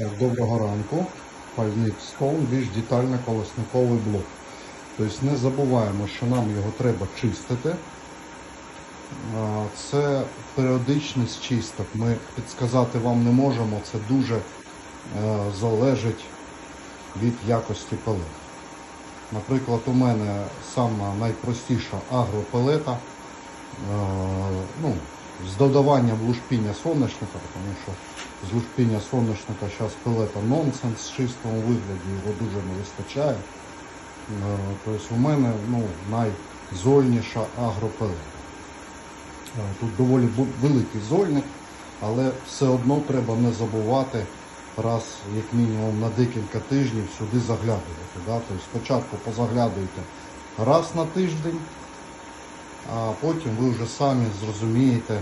Доброго ранку. Пальник Stone, більш детально колесниковий блок. Тобто не забуваємо, що нам його треба чистити. Це періодичність чисток. Ми підсказати вам не можемо. Це дуже е, залежить від якості пелет. Наприклад, у мене сама найпростіша агропелета. е, ну, з додаванням лушпіння соняшника, тому що з лушпіння соняшника зараз пелета нонсенс в чистому вигляді, його дуже не вистачає. Е, Тобто у мене ну, найзольніша агропелета. Е, Тут доволі великий зольник, але все одно треба не забувати раз, як мінімум, на декілька тижнів сюди заглядувати. Да? Тобто спочатку позаглядуйте раз на тиждень, а потім ви вже самі зрозумієте,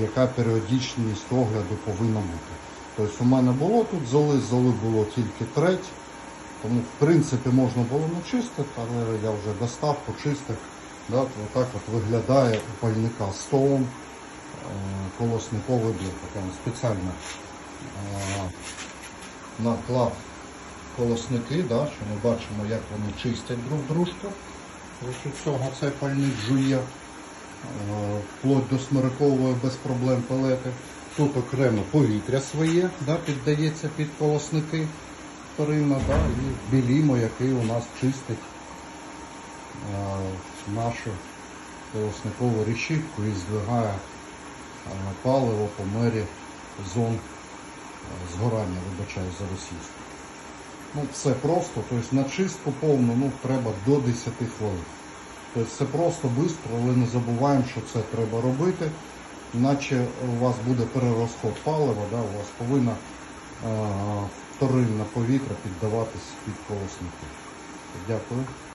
яка періодичність огляду повинна бути. Тобто у мене було тут золи, золи було тільки треть, тому в принципі можна було не чистити, але я вже достав, почистив. Да, отак от виглядає у пальника Stone е, колосниковий блок. Там спеціально е, наклав колосники, да, що ми бачимо, як вони чистять друг дружку. Ось цього цей пальник жує е, вплоть до смирикової без проблем пелети. Тут окремо повітря своє, да, піддається під колосники вторинно, да, і білімо, який у нас чистить е, нашу колосникову решітку і здвигає е, паливо по мері зон згорання, вибачаю за російську. Ну, все просто, тобто на чистку повну ну, треба до 10 хвилин. Тобто Все просто швидко, але не забуваємо, що це треба робити, наче у вас буде перерозход палива, да, у вас повинна е, вторинне повітря піддаватись під колосники. Дякую.